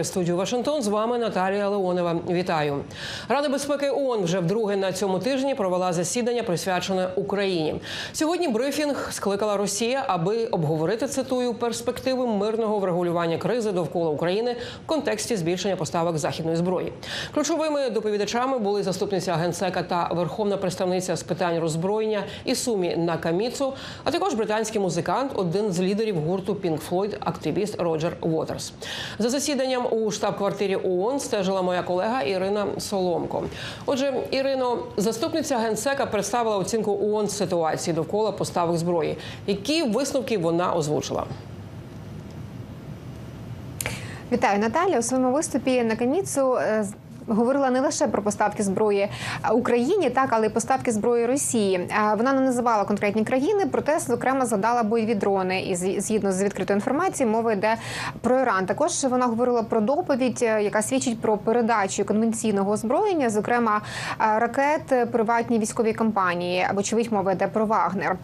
В студію Вашингтон з вами Наталія Леонова. Вітаю. Рада безпеки ООН вже вдруге на цьому тижні провела засідання, присвячене Україні. Сьогодні брифінг скликала Росія, аби обговорити цитую перспективи мирного врегулювання кризи довкола України в контексті збільшення поставок західної зброї. Ключовими доповідачами були заступниця генсека та верховна представниця з питань роззброєння Ісумі Накаміцу, а також британський музикант, один з лідерів гурту Pink Floyd, активіст Роджер Уотерс. За засіданням у штаб-квартирі ООН стежила моя колега Ірина Соломко. Отже, Ірино, заступниця генсека представила оцінку ООН ситуації довкола поставок зброї. Які висновки вона озвучила? Вітаю Наталя. У своєму виступі на Каміцу е, говорила не лише про поставки зброї Україні, так але й поставки зброї Росії. Вона не називала конкретні країни, проте зокрема згадала бойові дрони. І згідно з відкритою інформацією, мова йде про Іран. Також вона говорила про доповідь, е, яка свідчить про передачу конвенційного озброєння, зокрема е, ракет приватній військовій компанії. Вочевидь, мова йде про Вагнер.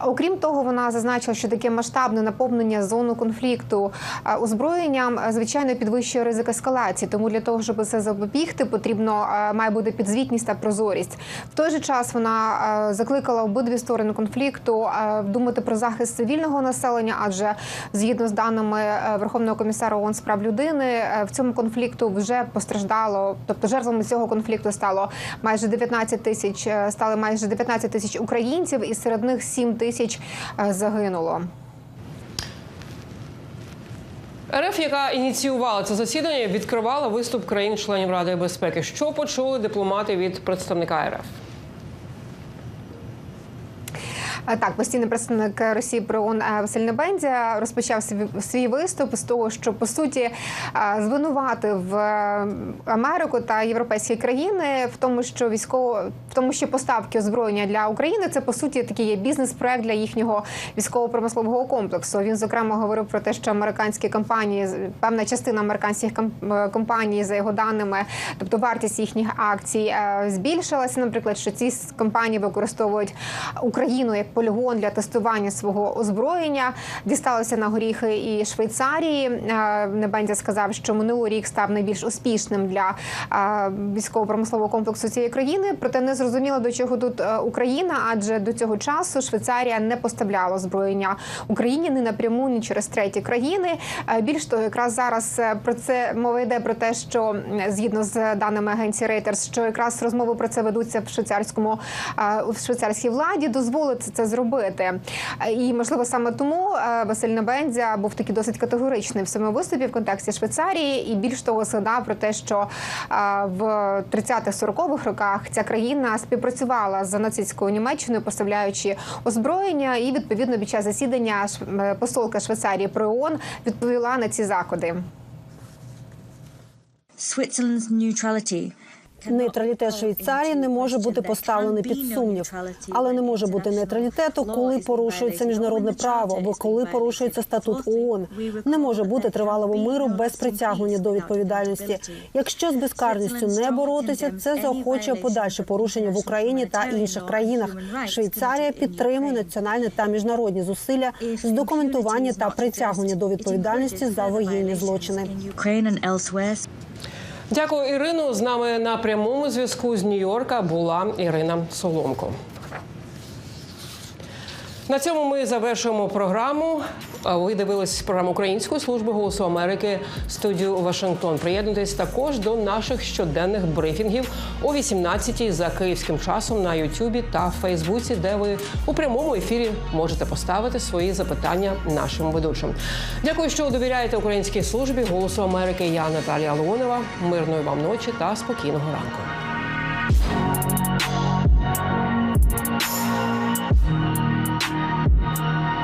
Окрім того, вона зазначила, що таке масштабне наповнення зону конфлікту е, озброєнням звичайно підвищує ризик ескалації. Тому для того, щоб це запобігти, потрібно е, має бути підзвітність та прозорість. В той же час вона е, закликала обидві сторони конфлікту е, думати про захист цивільного населення, адже згідно з даними Верховного комісара ООН з прав людини, в цьому конфлікту вже постраждало, тобто жертвами цього конфлікту стало майже 19 тисяч, стали майже 19 тисяч українців, і серед них 7 тисяч загинуло. РФ, яка ініціювала це засідання, відкривала виступ країн-членів Ради безпеки. Що почули дипломати від представника РФ? Е, Так, постійний представник Росії при ООН е, Василь Небензя розпочав свій, виступ з того, що по суті е, звинуватив Америку та європейські країни в тому, що військово в тому, що поставки озброєння для України це по суті такий є бізнес-проект для їхнього військово-промислового комплексу. Він зокрема говорив про те, що американські компанії, певна частина американських ком- компаній, за його даними, тобто вартість їхніх акцій збільшилася. Наприклад, що ці компанії використовують Україну як полігон для тестування свого озброєння. Дісталося на горіхи і Швейцарії. Е, Небензя сказав, що минулий рік став найбільш успішним для е, військово-промислового комплексу цієї країни. Проте не зрозуміло до чого тут е, Україна, адже до цього часу Швейцарія не поставляла озброєння Україні ні напряму, ні через треті країни. Більш того, якраз зараз про це мова йде про те, що згідно з даними агенції Reuters, що якраз розмови про це ведуться в швейцарському в швейцарській владі, дозволити це зробити. Е, І можливо саме тому е, Василь Небензя був такий досить категоричний в своєму виступі в контексті Швейцарії, і більш того згадав про те, що е, в 30-40-х роках ця країна співпрацювала з нацистською Німеччиною, поставляючи озброєння, і відповідно під час засідання посолка Швейцарії при ООН відповіла на ці заходи. Switzerland's neutrality. Нейтралітет Швейцарії не може бути поставлений під сумнів, але не може бути нейтралітету, коли порушується міжнародне право або коли порушується статут ООН. Не може бути тривалого миру без притягнення до відповідальності. Якщо з безкарністю не боротися, це заохочує подальше порушення в Україні та інших країнах. Швейцарія підтримує національні та міжнародні зусилля з документування та притягнення до відповідальності за воєнні злочини. Дякую, Ірину. З нами на прямому зв'язку з Нью-Йорка була Ірина Соломко. На цьому ми завершуємо програму. Ви дивились програму Української служби голосу Америки студію Вашингтон. Приєднуйтесь також до наших щоденних брифінгів о 18-й за київським часом на Ютубі та Фейсбуці, де ви у прямому ефірі можете поставити свої запитання нашим ведучим. Дякую, що довіряєте українській службі голосу Америки. Я Наталія Леонова. Мирної вам ночі та спокійного ранку. Música